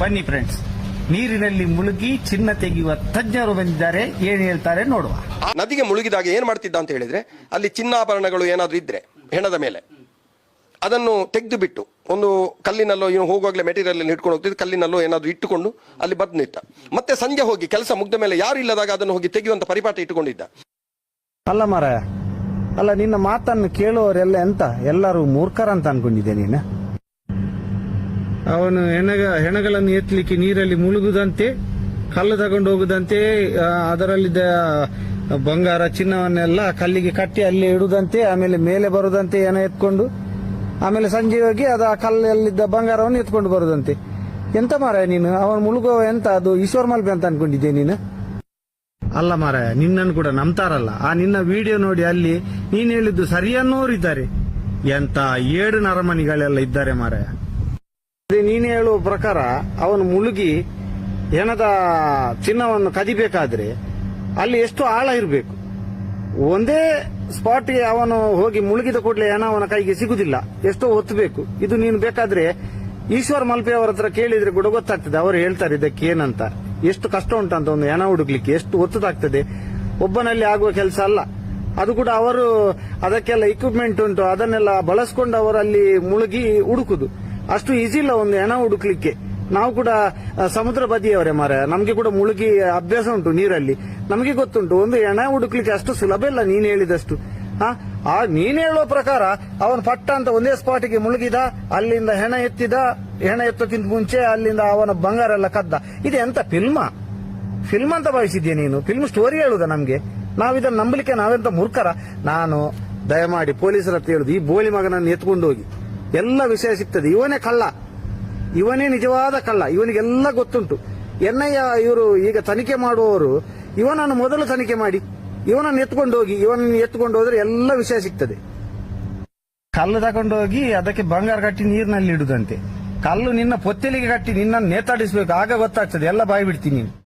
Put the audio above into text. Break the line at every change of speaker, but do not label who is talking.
ಬನ್ನಿ ಫ್ರೆಂಡ್ಸ್ ನೀರಿನಲ್ಲಿ ಮುಳುಗಿ ಚಿನ್ನ ತೆಗೆಯುವ ತಜ್ಞರು ಬಂದಿದ್ದಾರೆ. ಏನ್ ಹೇಳ್ತಾರೆ ನೋಡುವ.
ಆ ನದಿಗೆ ಮುಳುಗಿದಾಗ ಏನ್ ಮಾಡ್ತಿದ್ದ ಅಂತ ಹೇಳಿದ್ರೆ ಅಲ್ಲಿ ಚಿನ್ನಾಭರಣಗಳು ಏನಾದ್ರೂ ಇದ್ರೆ ಹೆಣದ ಮೇಲೆ. ಅದನ್ನು ತೆಗೆದು ಬಿಟ್ಟು ಒಂದು ಕಲ್ಲಿನಲ್ಲೋ ಇವನು ಹೋಗುವಾಗಲೇ ಮೆಟೀರಿಯಲ್ ಹಿಡ್ಕೊಂಡು ಹೋಗ್ತಿದ್ದು ಕಲ್ಲಿನಲ್ಲೋ ಏನಾದರೂ ಇಟ್ಟುಕೊಂಡು ಅಲ್ಲಿ ಬದ್ನಿಟ್ಟ ಮತ್ತೆ ಸಂಜೆ ಹೋಗಿ ಕೆಲಸ ಮುಗ್ದ ಮೇಲೆ ಯಾರು ಇಲ್ಲದಾಗ ಅದನ್ನು ಹೋಗಿ ತೆಗೆಯುವಂತ ಪರಿಪಾಠ ಇಟ್ಟುಕೊಂಡಿದ್ದ.
ಅಲ್ಲ ಮಾರಾಯ ಅಲ್ಲ ನಿನ್ನ ಮಾತನ್ನು ಕೇಳುವವರೆಲ್ಲ ಎಂತ? ಎಲ್ಲರೂ ಮೂರ್ಖರಂತ ಅನ್ಕೊಂಡಿದ್ದೆ ನೀನು. ಅವನು ಹೆಣಗ, ಹೆಣಗಳನ್ನು ಎತ್ತಲಿಕ್ಕೆ ನೀರಲ್ಲಿ ಮುಳುಗುದಂತೆ, ಕಲ್ಲು ತಗೊಂಡು ಹೋಗುದಂತೆ ಅದರಲ್ಲಿದ್ದ ಬಂಗಾರ ಚಿನ್ನವನ್ನೆಲ್ಲ ಕಲ್ಲಿಗೆ ಕಟ್ಟಿ ಅಲ್ಲಿ ಇಡುದಂತೆ, ಆಮೇಲೆ ಮೇಲೆ ಬರುದಂತೆ ಏನ ಎತ್ಕೊಂಡು, ಆಮೇಲೆ ಸಂಜೆ ಹೋಗಿ ಅದು ಆ ಕಲ್ಲಲ್ಲಿದ್ದ ಬಂಗಾರವನ್ನು ಎತ್ಕೊಂಡು ಬರುದಂತೆ. ಎಂತ ಮಾರಾಯ ನೀನು? ಅವನು ಮುಳುಗುವ ಎಂತ? ಅದು ಈಶ್ವರ್ ಮಲ್ಪೆ ಅಂತ ಅನ್ಕೊಂಡಿದ್ದೆ ನೀನು? ಅಲ್ಲ ಮಾರಾಯ, ನಿನ್ನನ್ನು ಕೂಡ ನಂಬ್ತಾರಲ್ಲ. ಆ ನಿನ್ನ ವಿಡಿಯೋ ನೋಡಿ ಅಲ್ಲಿ ನೀನು ಹೇಳಿದ್ದು ಸರಿಯನ್ನೋರಿದ್ದಾರೆ. ಎಂತ ಏಳು ನರಮನಿಗಳೆಲ್ಲ ಇದ್ದಾರೆ ಮಾರಾಯ. ನೀನು ಹೇಳುವ ಪ್ರಕಾರ ಅವನು ಮುಳುಗಿ ಹೆಣದ ಚಿನ್ನವನ್ನು ಕದಿಬೇಕಾದ್ರೆ ಅಲ್ಲಿ ಎಷ್ಟು ಆಳ ಇರಬೇಕು? ಒಂದೇ ಸ್ಪಾಟ್ಗೆ ಅವನು ಹೋಗಿ ಮುಳುಗಿದ ಕೂಡಲೇ ಹೆಣ ಅವನ ಕೈಗೆ ಸಿಗುದಿಲ್ಲ. ಎಷ್ಟೋ ಹೊತ್ತಬೇಕು ಇದು ನೀನು ಬೇಕಾದ್ರೆ ಈಶ್ವರ್ ಮಲ್ಪೆ ಅವರ ಹತ್ರ ಕೇಳಿದ್ರೆ ಕೂಡ ಗೊತ್ತಾಗ್ತದೆ. ಅವರು ಹೇಳ್ತಾರೆ ಇದಕ್ಕೆ ಏನಂತ. ಎಷ್ಟು ಕಷ್ಟ ಉಂಟಂತ ಒಂದು ಹೆಣ ಹುಡುಕ್ಲಿಕ್ಕೆ ಎಷ್ಟು ಹೊತ್ತದಾಗ್ತದೆ ಒಬ್ಬನಲ್ಲಿ ಆಗುವ ಕೆಲಸ ಅಲ್ಲ. ಅದು ಕೂಡ ಅವರು ಅದಕ್ಕೆಲ್ಲ ಇಕ್ವಿಪ್ಮೆಂಟ್ ಉಂಟು. ಅದನ್ನೆಲ್ಲ ಬಳಸ್ಕೊಂಡು ಅವರಲ್ಲಿ ಮುಳುಗಿ ಹುಡುಕುದು. ಅಷ್ಟು ಈಸಿ ಇಲ್ಲ ಒಂದು ಹೆಣ ಹುಡುಕ್ಲಿಕ್ಕೆ. ನಾವು ಕೂಡ ಸಮುದ್ರ ಬದಿಯವರೇ ಮಾರ ನಮಗೆ ಕೂಡ ಮುಳುಗಿ ಅಭ್ಯಾಸ ಉಂಟು ನೀರಲ್ಲಿ. ನಮಗೆ ಗೊತ್ತುಂಟು, ಒಂದು ಹೆಣ ಹುಡುಕ್ಲಿಕ್ಕೆ ಅಷ್ಟು ಸುಲಭ ಇಲ್ಲ ನೀನ್ ಹೇಳಿದಷ್ಟು. ಆ, ನೀನ್ ಹೇಳುವ ಪ್ರಕಾರ ಅವನು ಪಟ್ಟ ಅಂತ ಒಂದೇ ಸ್ಪಾಟಿಗೆ ಮುಳುಗಿದ, ಅಲ್ಲಿಂದ ಹೆಣ ಎತ್ತಿದ, ಹೆಣ ಎತ್ತಕ್ಕಿಂತ ಮುಂಚೆ ಅಲ್ಲಿಂದ ಅವನ ಬಂಗಾರ ಎಲ್ಲ ಕದ್ದ. ಇದು ಎಂತ ಫಿಲ್ಮ ಫಿಲ್ಮ್ ಅಂತ ಭಾವಿಸಿದ್ಯಾ ನೀನು? ಫಿಲ್ಮ್ ಸ್ಟೋರಿ ಹೇಳುದ ನಮ್ಗೆ? ಇದನ್ನ ನಂಬಲಿಕ್ಕೆ ನಾವೆಂತ ಮೂರ್ಖರ? ನಾನು, ದಯಮಾಡಿ ಪೊಲೀಸರ ಹೇಳುದು, ಈ ಬೋಳಿ ಮಗನನ್ನು ಎತ್ಕೊಂಡು ಹೋಗಿ ಎಲ್ಲ ವಿಷಯ ಸಿಗ್ತದೆ. ಇವನೇ ಕಳ್ಳ. ಇವನೇ ನಿಜವಾದ ಕಳ್ಳ. ಇವನಿಗೆಲ್ಲ ಗೊತ್ತುಂಟು. ಎನ್ಐಎ ಇವರು ಈಗ ತನಿಖೆ ಮಾಡುವವರು, ಇವನನ್ನು ಮೊದಲು ತನಿಖೆ ಮಾಡಿ, ಇವನನ್ನು ಎತ್ಕೊಂಡು ಹೋಗಿ ಇವನನ್ನು ಎತ್ಕೊಂಡು ಹೋದ್ರೆ ಎಲ್ಲ ವಿಷಯ ಸಿಗ್ತದೆ. ಕಲ್ಲು ತಗೊಂಡು ಹೋಗಿ ಅದಕ್ಕೆ ಬಂಗಾರ ಕಟ್ಟಿ ನೀರಿನಲ್ಲಿ ಇಡುದಂತೆ. ಕಲ್ಲು ನಿನ್ನ ಪೊತ್ತಲಿಗೆ ಕಟ್ಟಿ ನಿನ್ನನ್ನು ನೇತಾಡಿಸಬೇಕು. ಆಗ ಗೊತ್ತಾಗ್ತದೆ. ಎಲ್ಲ ಬಾಯಿ ಬಿಡ್ತೀನಿ ನೀನು.